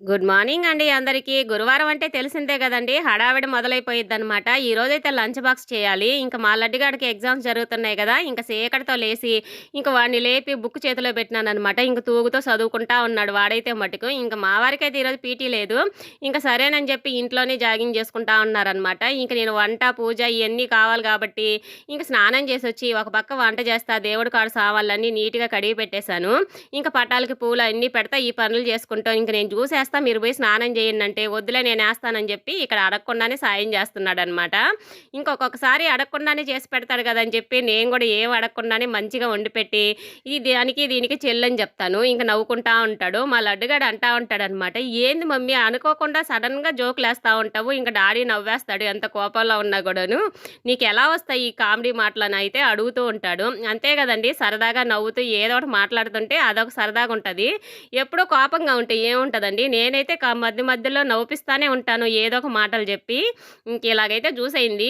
Good morning అండి అందరికీ. గురువారం అంటే తెలిసిందే కదండి. హడావిడి మొదలైపోయిద్ది అనమాట ఈ రోజైతే లంచ్ బాక్స్ చేయాలి. ఇంకా మా లడ్డిగాడికి ఎగ్జామ్స్ జరుగుతున్నాయి కదా. ఇంకా సేకటితో లేసి ఇంకా వాడిని లేపి బుక్ చేతిలో పెట్టినాను అనమాట ఇంకా తూగుతో చదువుకుంటా ఉన్నాడు వాడైతే మటుకు. ఇంకా మా వారికి అయితే ఈరోజు పీటీ లేదు. ఇంకా సరేనని చెప్పి ఇంట్లోనే జాగింగ్ చేసుకుంటా ఉన్నారనమాట ఇంకా నేను వంట పూజ ఇవన్నీ కావాలి కాబట్టి ఇంకా స్నానం చేసి వచ్చి ఒక పక్క వంట చేస్తా దేవుడి కాడు సావాళ్ళన్నీ నీట్గా కడిగి పెట్టేశాను. ఇంకా పటాలకి పూలు అన్నీ పెడతా ఈ పనులు చేసుకుంటాను ఇంకా నేను చూసేస్తాను వేస్తా మీరు పోయి స్నానం చేయండి అంటే వద్దులే నేను వేస్తానని చెప్పి ఇక్కడ అడగకుండానే సాయం చేస్తున్నాడు అనమాట ఇంకొకసారి అడగకుండానే చేసి పెడతాడు కదని చెప్పి నేను కూడా ఏం అడగకుండానే మంచిగా వండి పెట్టి ఈ దానికి దీనికి చెల్లని చెప్తాను. ఇంకా నవ్వుకుంటా ఉంటాడు. మా లడ్డుగాడు అంటా ఉంటాడు అనమాట ఏంది మమ్మీ అనుకోకుండా సడన్గా జోకులు వేస్తూ ఉంటావు? ఇంకా డాడీ నవ్వేస్తాడు ఎంత కోపంలో ఉన్నా కూడాను. నీకు ఎలా వస్తాయి ఈ కామెడీ మాటలని? అయితే అడుగుతూ ఉంటాడు. అంతే కదండి సరదాగా నవ్వుతూ ఏదో ఒకటి మాట్లాడుతుంటే అదొక సరదాగా ఉంటుంది ఎప్పుడో కోపంగా ఉంటే ఏముంటుందండి? నేనైతే మధ్య మధ్యలో నవ్విస్తానే ఉంటాను ఏదో ఒక మాటలు చెప్పి. ఇంక ఇలాగైతే జ్యూస్ అయింది